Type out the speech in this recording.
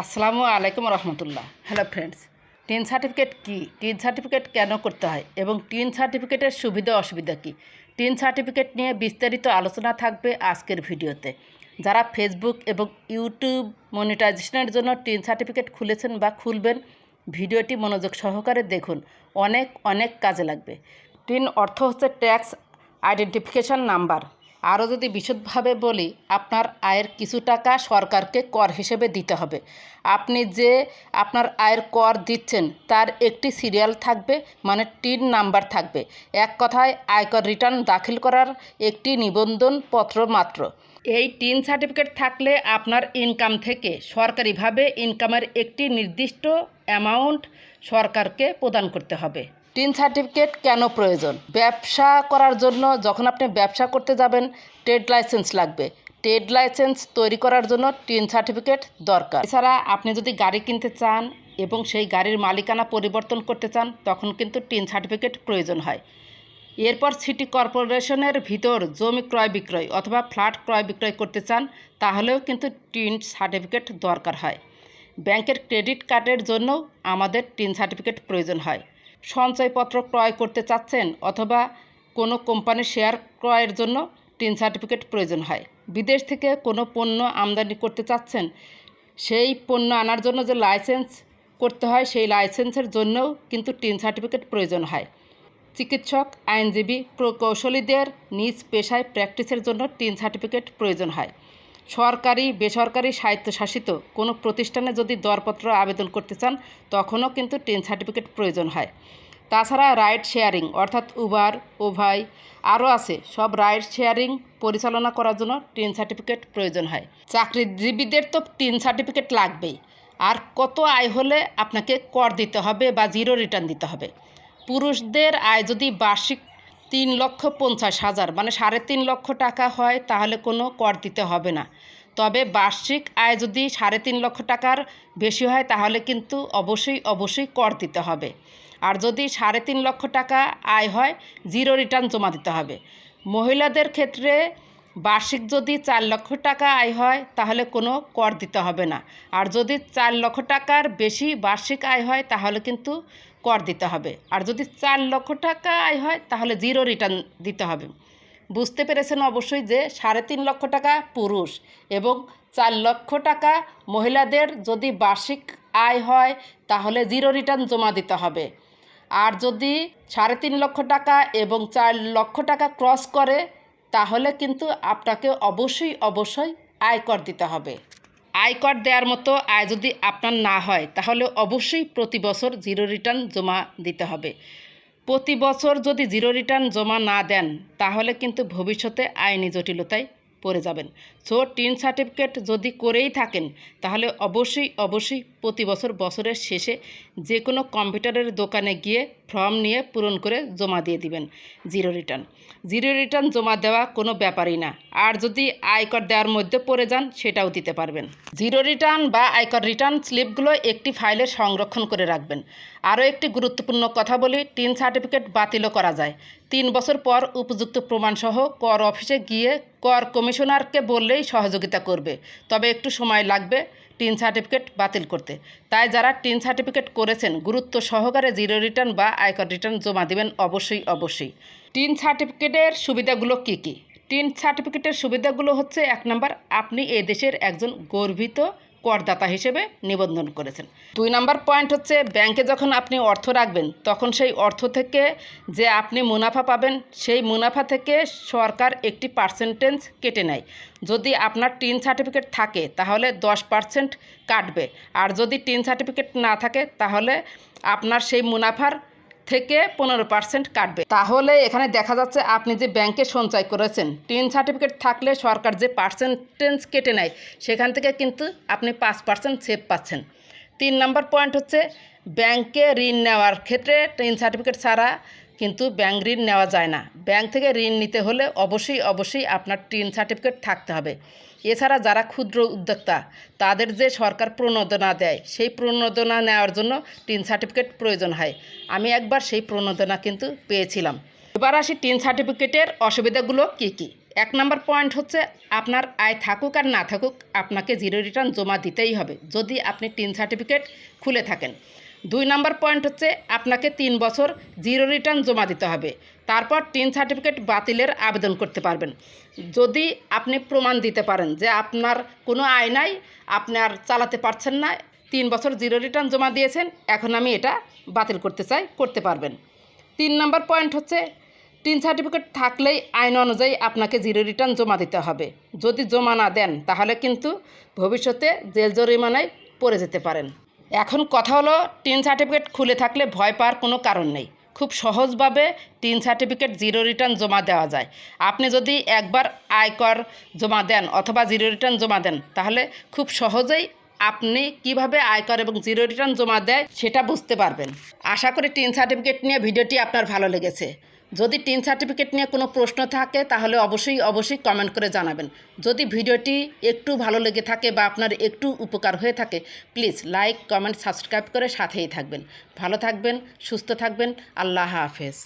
আসসালামু আলাইকুম রহমতুল্লাহ। হ্যালো ফ্রেন্ডস টিন সার্টিফিকেট কি? টিন সার্টিফিকেট কেন করতে হয়? এবং টিন সার্টিফিকেটের সুবিধা অসুবিধা কি? টিন সার্টিফিকেট নিয়ে বিস্তারিত আলোচনা থাকবে আজকের ভিডিওতে। যারা ফেসবুক এবং ইউটিউব মনিটাইজেশনের জন্য টিন সার্টিফিকেট খুলেছেন বা খুলবেন, ভিডিওটি মনোযোগ সহকারে দেখুন। অনেক অনেক কাজে লাগবে। টিন অর্থ হচ্ছে ট্যাক্স আইডেন্টিফিকেশন নাম্বার আরও যদি বিশদভাবে বলি, আপনার আয়ের কিছু টাকা সরকারকে কর হিসেবে দিতে হবে। আপনি যে আপনার আয়ের কর দিচ্ছেন, তার একটি সিরিয়াল থাকবে মানে টিন নাম্বার থাকবে। এক কথায়, আয়কর রিটার্ন দাখিল করার একটি নিবন্ধন পত্র মাত্র। এই টিন সার্টিফিকেট থাকলে আপনার ইনকাম থেকে সরকারিভাবে ইনকামের একটি নির্দিষ্ট অ্যামাউন্ট সরকারকে প্রদান করতে হবে। টিন সার্টিফিকেট কেন প্রয়োজন? ব্যবসা করার জন্য যখন আপনি ব্যবসা করতে যাবেন, ট্রেড লাইসেন্স লাগবে। ট্রেড লাইসেন্স তৈরি করার জন্য টিন সার্টিফিকেট দরকার। এছাড়া আপনি যদি গাড়ি কিনতে চান এবং সেই গাড়ির মালিকানা পরিবর্তন করতে চান, তখন কিন্তু টিন সার্টিফিকেট প্রয়োজন হয়। এরপর সিটি কর্পোরেশনের ভিতর জমি ক্রয় বিক্রয় অথবা ফ্ল্যাট ক্রয় বিক্রয় করতে চান, তাহলেও কিন্তু টিন সার্টিফিকেট দরকার হয়। ব্যাংকের ক্রেডিট কার্ডের জন্য আমাদের টিন সার্টিফিকেট প্রয়োজন হয়। সঞ্চয়পত্র ক্রয় করতে চাচ্ছেন অথবা কোনো কোম্পানির শেয়ার ক্রয়ের জন্য টিন সার্টিফিকেট প্রয়োজন হয়। বিদেশ থেকে কোনো পণ্য আমদানি করতে চাচ্ছেন, সেই পণ্য আনার জন্য যে লাইসেন্স করতে হয়, সেই লাইসেন্সের জন্যও কিন্তু টিন সার্টিফিকেট প্রয়োজন হয়। চিকিৎসক, আইনজীবী, প্রকৌশলীদের নিজ পেশায় প্র্যাকটিসের জন্য টিন সার্টিফিকেট প্রয়োজন হয়। সরকারি, বেসরকারি স্বায়ত্তশাসিত কোনো প্রতিষ্ঠানে যদি দরপত্র আবেদন করতে চান, তখনও কিন্তু টিন সার্টিফিকেট প্রয়োজন হয়। তাছাড়া রাইড শেয়ারিং, অর্থাৎ উবার, ওভাই, আরও আছে। সব রাইড শেয়ারিং পরিচালনা করার জন্য টিন সার্টিফিকেট প্রয়োজন হয়। চাকরিজীবীদের তো টিন সার্টিফিকেট লাগবেই। আর কত আয় হলে আপনাকে কর দিতে হবে বা জিরো রিটার্ন দিতে হবে? পুরুষদের আয় যদি বার্ষিক তিন লক্ষ পঞ্চাশ হাজার মানে সাড়ে তিন লক্ষ টাকা হয়, তাহলে কোনো কর দিতে হবে না। তবে বার্ষিক আয় যদি সাড়ে তিন লক্ষ টাকার বেশি হয়, তাহলে কিন্তু অবশ্যই অবশ্যই কর দিতে হবে। আর যদি সাড়ে তিন লক্ষ টাকা আয় হয় জিরো রিটার্ন জমা দিতে হবে। মহিলাদের ক্ষেত্রে বার্ষিক যদি চার লক্ষ টাকা আয় হয়, তাহলে কোনো কর দিতে হবে না। আর যদি চার লক্ষ টাকার বেশি বার্ষিক আয় হয়, তাহলে কিন্তু কর দিতে হবে। আর যদি চার লক্ষ টাকা আয় হয়, তাহলে জিরো রিটার্ন দিতে হবে। বুঝতে পেরেছেন অবশ্যই যে সাড়ে তিন লক্ষ টাকা পুরুষ এবং চার লক্ষ টাকা মহিলাদের যদি বার্ষিক আয় হয়, তাহলে জিরো রিটার্ন জমা দিতে হবে। আর যদি সাড়ে তিন লক্ষ টাকা এবং চার লক্ষ টাকা ক্রস করে তাহলে কিন্তু আপনাকে অবশ্যই অবশ্যই আয়কর দিতে হবে। আয়কর দেওয়ার মতো আয় যদি আপনার না হয়, তাহলে অবশ্যই প্রতি বছর জিরো রিটার্ন জমা দিতে হবে। প্রতি বছর যদি জিরো রিটার্ন জমা না দেন, তাহলে কিন্তু ভবিষ্যতে আইনি জটিলতায়। পড়ে যাবেন। সো, টিন সার্টিফিকেট যদি করেই থাকেন, তাহলে অবশ্যই অবশ্যই প্রতি বছর বছরের শেষে যে কোনো কম্পিউটারের দোকানে গিয়ে ফর্ম নিয়ে পূরণ করে জমা দিয়ে দিবেন, জিরো রিটার্ন। জিরো রিটার্ন জমা দেওয়া কোনো ব্যাপারই না। আর যদি আয়কর দেওয়ার মধ্যে পড়ে যান, সেটাও দিতে পারবেন। জিরো রিটার্ন বা আয়কর রিটার্ন স্লিপগুলো একটি ফাইলে সংরক্ষণ করে রাখবেন। আরও একটি গুরুত্বপূর্ণ কথা বলি টিন সার্টিফিকেট বাতিলও করা যায়। তিন বছর পর উপযুক্ত প্রমাণসহ কর অফিসে গিয়ে কর কমিশনারকে বললেই সহযোগিতা করবে। তবে একটু সময় লাগবে টিন সার্টিফিকেট বাতিল করতে। তাই যারা টিন সার্টিফিকেট করেছেন, গুরুত্ব সহকারে জিরো রিটার্ন বা আয়কর রিটার্ন জমা দিবেন অবশ্যই অবশ্যই। টিন সার্টিফিকেটের সুবিধাগুলো কী কী? টিন সার্টিফিকেটের সুবিধাগুলো হচ্ছে, এক নম্বর, আপনি এ দেশের একজন গর্বিত করদাতা হিসেবে নিবন্ধন করেছেন। দুই নম্বর পয়েন্ট হচ্ছে, ব্যাংকে যখন আপনি অর্থ রাখবেন, তখন সেই অর্থ থেকে যে আপনি মুনাফা পাবেন, সেই মুনাফা থেকে সরকার একটি পার্সেন্টেজ কেটে নেয়। যদি আপনার টিন সার্টিফিকেট থাকে, তাহলে দশ পার্সেন্ট কাটবে। আর যদি টিন সার্টিফিকেট না থাকে, তাহলে আপনার সেই মুনাফার থেকে পনেরো পার্সেন্ট কাটবে। তাহলে এখানে দেখা যাচ্ছে আপনি যে ব্যাংকে সঞ্চয় করেছেন, টিন সার্টিফিকেট থাকলে সরকার যে পার্সেন্টেজ কেটে নেয়, সেখান থেকে কিন্তু আপনি পাঁচ পার্সেন্ট সেভ পাচ্ছেন। তিন নম্বর পয়েন্ট হচ্ছে ব্যাংকে ঋণ নেওয়ার ক্ষেত্রে টিন সার্টিফিকেট ছাড়া কিন্তু ব্যাংক ঋণ নেওয়া যায় না। ব্যাংক থেকে ঋণ নিতে হলে অবশ্যই অবশ্যই আপনার টিন সার্টিফিকেট থাকতে হবে। এছাড়া যারা ক্ষুদ্র উদ্যোক্তা, তাদের যে সরকার প্রণোদনা দেয়, সেই প্রণোদনা নেওয়ার জন্য টিন সার্টিফিকেট প্রয়োজন হয়। আমি একবার সেই প্রণোদনা কিন্তু পেয়েছিলাম। এবার আসি টিন সার্টিফিকেটের অসুবিধাগুলো কী কী? এক নম্বর পয়েন্ট হচ্ছে আপনার আয় থাকুক আর না থাকুক, আপনাকে জিরো রিটার্ন জমা দিতেই হবে। যদি আপনি টিন সার্টিফিকেট খুলে থাকেন। দুই নম্বর পয়েন্ট হচ্ছে আপনাকে তিন বছর জিরো রিটার্ন জমা দিতে হবে। তারপর টিন সার্টিফিকেট বাতিলের আবেদন করতে পারবেন। যদি আপনি প্রমাণ দিতে পারেন যে আপনার কোনো আয় নাই, আপনি আর চালাতে পারছেন না, তিন বছর জিরো রিটার্ন জমা দিয়েছেন, এখন আমি এটা বাতিল করতে চাই, করতে পারবেন। তিন নম্বর পয়েন্ট হচ্ছে টিন সার্টিফিকেট থাকলেই আইন অনুযায়ী আপনাকে জিরো রিটার্ন জমা দিতে হবে। যদি জমা না দেন, তাহলে কিন্তু ভবিষ্যতে জেল জরিমানায় পড়ে যেতে পারেন। এখন কথা হলো টিন সার্টিফিকেট খুলে থাকলে ভয় পাওয়ার কোনো কারণ নেই। খুব সহজভাবে টিন সার্টিফিকেট জিরো রিটার্ন জমা দেওয়া যায়। আপনি যদি একবার আয়কর জমা দেন অথবা জিরো রিটার্ন জমা দেন, তাহলে খুব সহজেই আপনি কীভাবে আয়কর এবং জিরো রিটার্ন জমা দেয় সেটা বুঝতে পারবেন। আশা করি টিন সার্টিফিকেট নিয়ে ভিডিওটি আপনার ভালো লেগেছে। যদি টিন সার্টিফিকেট নিয়ে কোনো প্রশ্ন থাকে, তাহলে অবশ্যই অবশ্যই কমেন্ট করে জানাবেন। যদি ভিডিওটি একটু ভালো লেগে থাকে বা আপনার একটু উপকার হয়ে থাকে প্লিজ লাইক কমেন্ট সাবস্ক্রাইব করে সাথেই থাকবেন। ভালো থাকবেন, সুস্থ থাকবেন, আল্লাহ হাফেজ।